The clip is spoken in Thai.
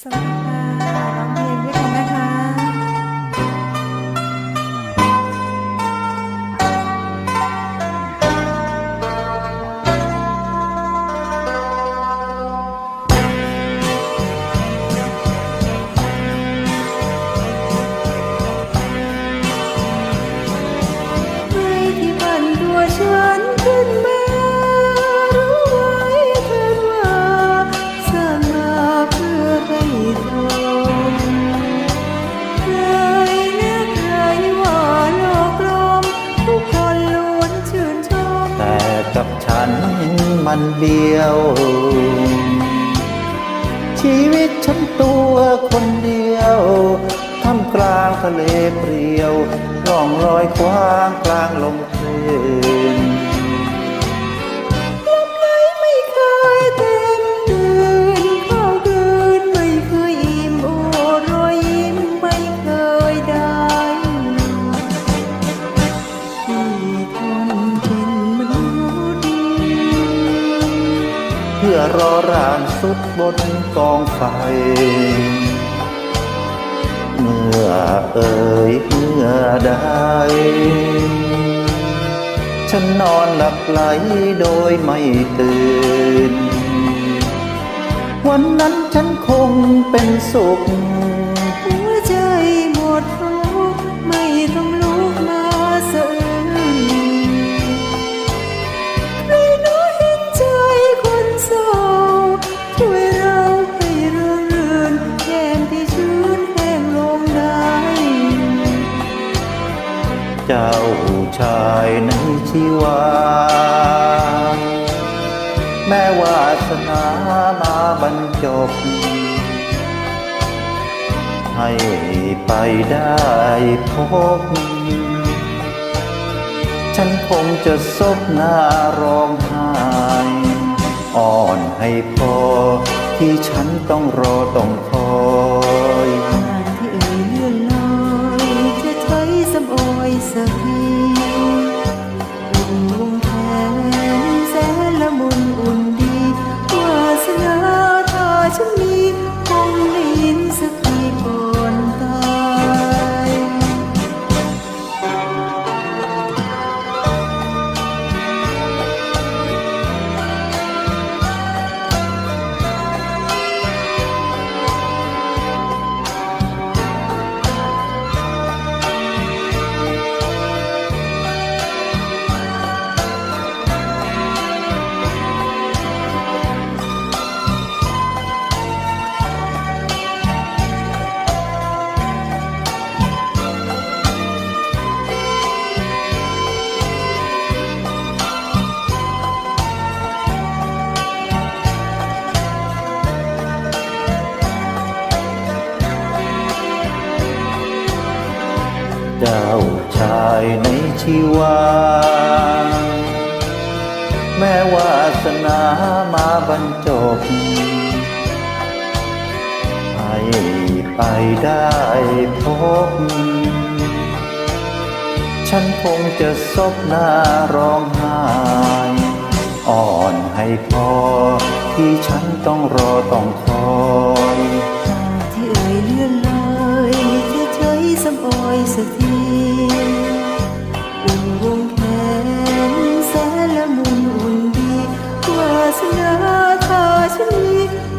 สันเดียว ชีวิตฉันตัวคนเดียวท่ามกลางทะเลเปรี่ยว ร่องรอยคว้างกลางลมคลื่ พื่อรอร่างสุดบนกองไฟ เมื่อเอ่ยเมื่อใดฉันนอนหลับไหลโดยไม่ตื่น วันนั้นฉันคงเป็นสุข เจ้าชายในชีวา แม้วาสนามาบรรจบ ให้ไปได้พบ ฉันคงจะซบหน้าร้องไห้อ่อนให้พอที่ฉันต้องรอต้องคอย สักที เจ้าชายในชีวา แม้วาสนามาบรรจบ ให้ไปได้พบ ฉันคงจะซบหน้าร้องไห้อ่อนให้พอที่ฉันต้องรอต้องคอย Vasilii